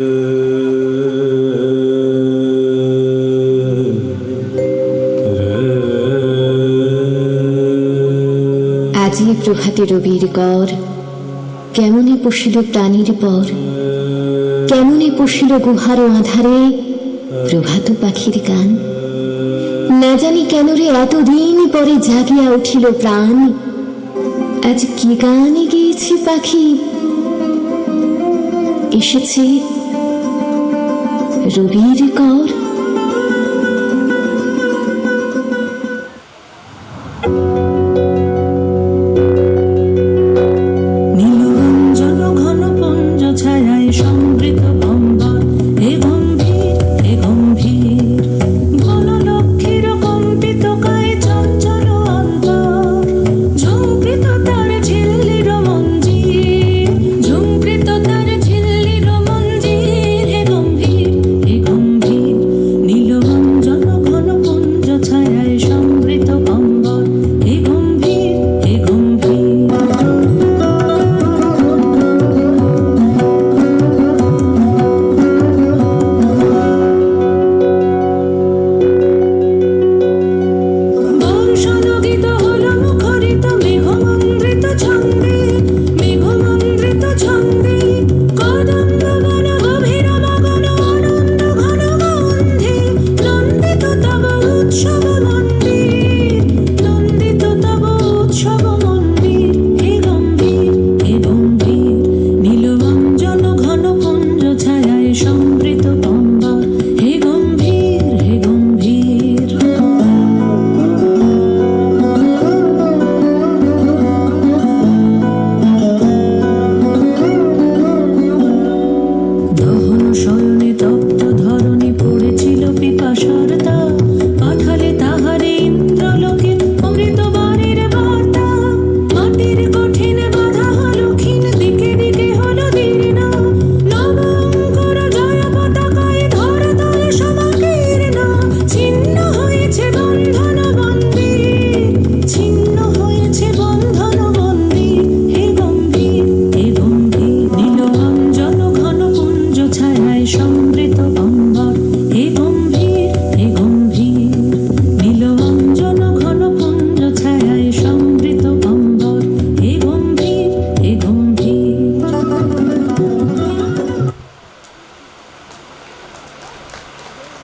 আজি প্রভাতে রবির কর কেমনে পশিল প্রাণীর পর? কেমনে পশিল গুহার আধারে প্রভাত পাখির গান? না জানি কেন রে এতদিন পরে জাগিয়া উঠিল প্রাণ। আজ কি গানে গিয়েছি পাখি? এসেছে রবির কর।